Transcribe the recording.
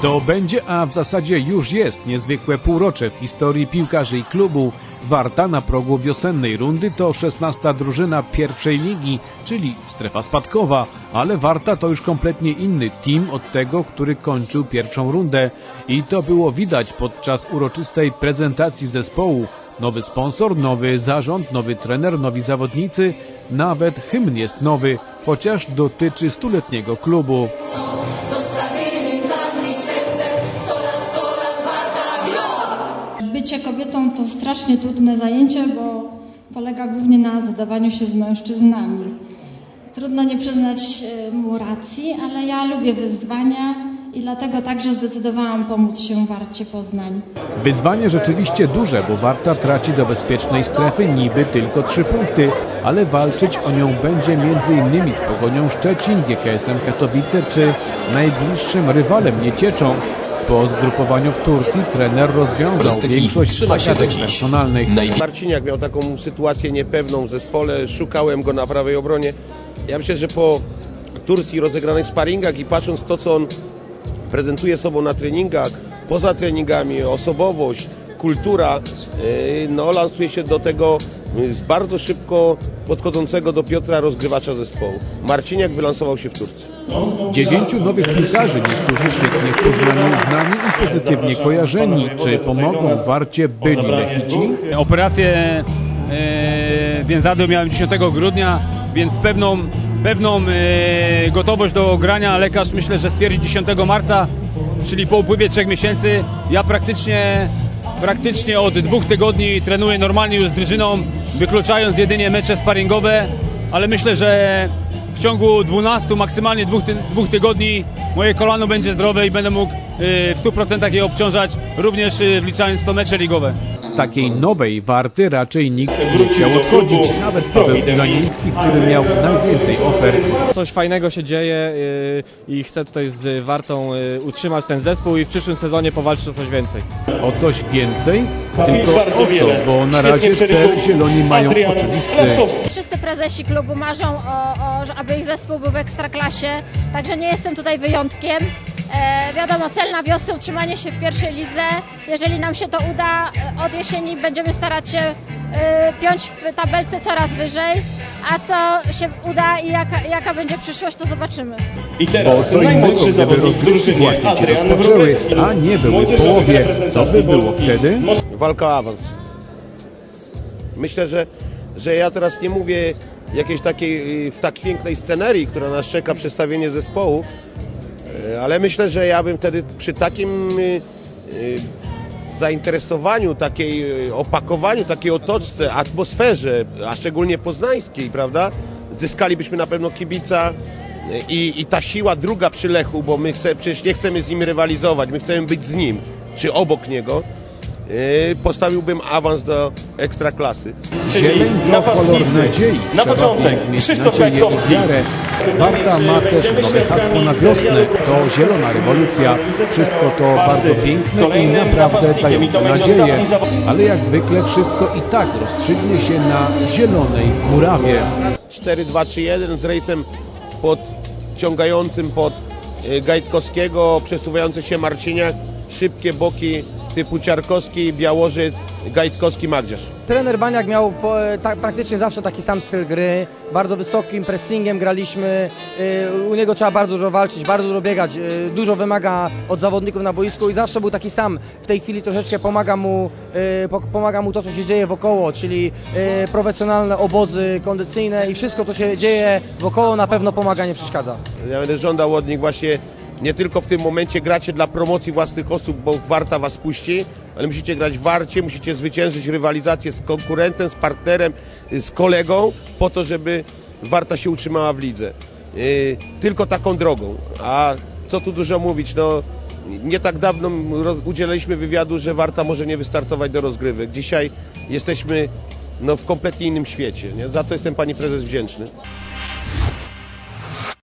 To będzie, a w zasadzie już jest niezwykłe półrocze w historii piłkarzy i klubu. Warta na progu wiosennej rundy to 16 drużyna pierwszej ligi, czyli strefa spadkowa, ale Warta to już kompletnie inny team od tego, który kończył pierwszą rundę. I to było widać podczas uroczystej prezentacji zespołu. Nowy sponsor, nowy zarząd, nowy trener, nowi zawodnicy, nawet hymn jest nowy, chociaż dotyczy stuletniego klubu. Bycie kobietą to strasznie trudne zajęcie, bo polega głównie na zadawaniu się z mężczyznami. Trudno nie przyznać e, mu racji, ale ja lubię wyzwania i dlatego także zdecydowałam pomóc się Warcie Poznań. Wyzwanie rzeczywiście duże, bo Warta traci do bezpiecznej strefy niby tylko trzy punkty, ale walczyć o nią będzie m.in. z Pogonią Szczecin, GKS-em Katowice czy najbliższym rywalem Niecieczą. Po zgrupowaniu w Turcji trener rozwiązał większość trzyma się zagadek personalnych. Marciniak miał taką sytuację niepewną w zespole, szukałem go na prawej obronie. Ja myślę, że po Turcji rozegranych sparingach i patrząc to, co on prezentuje sobą na treningach, poza treningami, osobowość, kultura, yy, no lansuje się do tego yy, bardzo szybko podchodzącego do Piotra rozgrywacza zespołu. Marciniak wylansował się w Turcji. Dziewięciu nowych piłkarzy, niektórzy świetnie w Poznaniu znani i pozytywnie kojarzeni. Czy pomogą Warcie byli Lechici? Operację e, więzadła miałem 10 grudnia, więc pewną, pewną e, gotowość do grania lekarz myślę, że stwierdzi 10 marca, czyli po upływie 3 miesięcy. Ja praktycznie, praktycznie od dwóch tygodni trenuję normalnie już z drużyną, wykluczając jedynie mecze sparingowe, ale myślę, że w ciągu 12, maksymalnie dwóch, ty, dwóch tygodni moje kolano będzie zdrowe i będę mógł w 100% je obciążać, również e, wliczając to mecze ligowe. Z takiej nowej warty raczej nikt nie chciał odchodzić, nawet Paweł Ganiński, który miał najwięcej ofert. Coś fajnego się dzieje yy, i chcę tutaj z Wartą utrzymać ten zespół i w przyszłym sezonie powalczyć o coś więcej. O coś więcej? Tylko o co? Bo na razie cel zieloni mają oczywisty. Wszyscy prezesi klubu marzą o, o aby ich zespół był w ekstraklasie, także nie jestem tutaj wyjątkiem. E, wiadomo, cel na wiosnę utrzymanie się w pierwszej lidze. Jeżeli nam się to uda, e, od jesieni będziemy starać się e, piąć w tabelce coraz wyżej, a co się uda i jaka, jaka będzie przyszłość, to zobaczymy. I teraz co najmłodszy zawodnik drużynie właśnie się Adrian rozpoczęły, Wróblewski. a nie były w połowie. Co by reprezentacji było Polski. wtedy? walka o awans. Myślę, że, że ja teraz nie mówię jakiejś takiej y, w tak pięknej scenerii, która nas czeka przedstawienie zespołu, ale myślę, że ja bym wtedy przy takim y, y, zainteresowaniu, takiej y, opakowaniu, takiej otoczce, atmosferze, a szczególnie poznańskiej, prawda, zyskalibyśmy na pewno kibica i, i ta siła druga przy Lechu, bo my chce, przecież nie chcemy z nim rywalizować, my chcemy być z nim, czy obok niego, postawiłbym awans do ekstraklasy. Czyli napastnicy. Na początek Krzysztof nadzieję i Kwiatkowski. wiarę. Warta ma też nowe hasło na wiosnę. To zielona rewolucja. Wszystko to bardzo piękne i naprawdę dające nadzieję. Ale jak zwykle wszystko i tak rozstrzygnie się na zielonej murawie. 4-2-3-1 z rejsem podciągającym pod y, Gajtkowskiego, przesuwający się Marciniak, szybkie boki typu Ciarkowski, Białożyt, Gajtkowski, Magdziarz. Trener Baniak miał po, tak, praktycznie zawsze taki sam styl gry, bardzo wysokim pressingiem graliśmy, yy, u niego trzeba bardzo dużo walczyć, bardzo dużo biegać, yy, dużo wymaga od zawodników na boisku i zawsze był taki sam. W tej chwili troszeczkę pomaga mu, yy, po, pomaga mu to, co się dzieje wokoło, czyli profesjonalne obozy kondycyjne i wszystko, co się dzieje wokoło na pewno pomaga, nie przeszkadza. Ja będę żądał od nich właśnie nie tylko w tym momencie gracie dla promocji własnych osób, bo Warta was puści, ale musicie grać Warcie, musicie zwyciężyć rywalizację z konkurentem, z partnerem, y, z kolegą, po to, żeby Warta się utrzymała w lidze. Yy, tylko taką drogą. A co tu dużo mówić, no nie tak dawno udzieliliśmy wywiadu, że Warta może nie wystartować do rozgrywek. Dzisiaj jesteśmy no, w kompletnie innym świecie. Nie? Za to jestem pani prezes wdzięczny.